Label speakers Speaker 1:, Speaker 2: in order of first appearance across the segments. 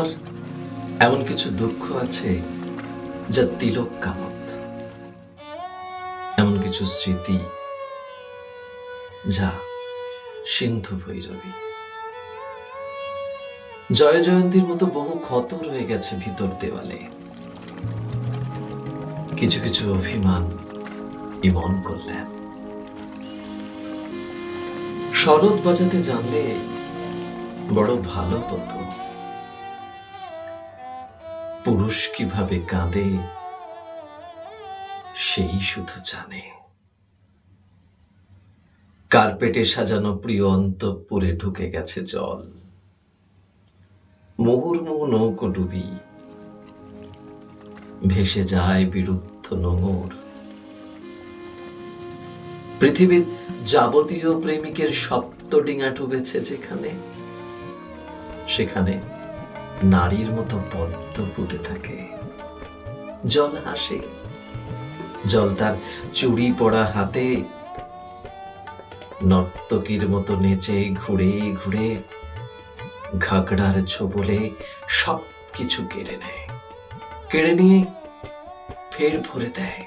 Speaker 1: আমার এমন কিছু দুঃখ আছে যা তিলক কামত। এমন কিছু স্মৃতি যা সিন্ধু ভৈরবী। জয় জয়ন্তীর মতো বহু ক্ষত রয়ে গেছে ভিতর দেওয়ালে। কিছু কিছু অভিমান ইমন করলেন। শরৎ বাজাতে জানলে বড় ভালো হতো। পুরুষ কীভাবে কাঁদে, সেই শুধু জানে। কার্পেটে সাজানো প্রিয় অন্তঃপুরে ঢুকে গেছে জল। মুহুর্মুহু নৌকো ডুবি। ভেসে যায় বিরুদ্ধ নোঙর। পৃথিবীর যাবতীয় প্রেমিকের সপ্তডিঙা ডুবেছে যেখানে, সেখানে নারীর মতো পদ্ম ফুটে থাকে। জল হাসে। জল তার চুড়ি পড়া হাতে। নর্তকীর মতো নেচে ঘুরে ঘুরে ঘাগড়ার ছোবলে সব কিছু কেড়ে নেয়। কেড়ে নিয়ে ফের ভরে দেয়।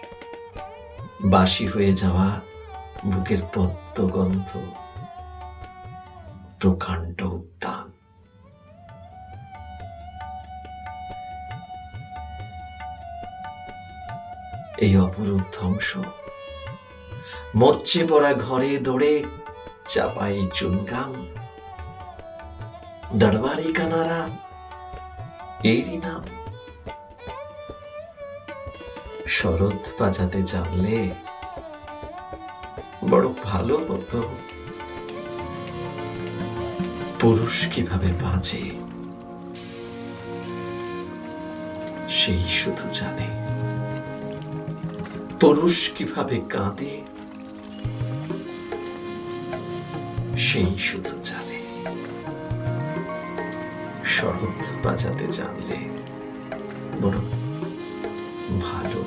Speaker 1: বাসি হয়ে যাওয়া বুকের পদ্ম গন্ধ প্রকাণ্ড উদ্যান। এই অপরূপ ধ্বংস। মরচে পড়া ঘরে দৌড়ে চাপাই চুনগাম। দরবারি কানারা, এরই নাম। শরৎ বাজাতে জানলে বড় ভালো হতো। পুরুষ কীভাবে বাঁচে, সেই শুধু জানে। পুরুষ কীভাবে কাঁদে সেই শুধু জানে। শরৎ বাজাতে জানলে বরং ভালো।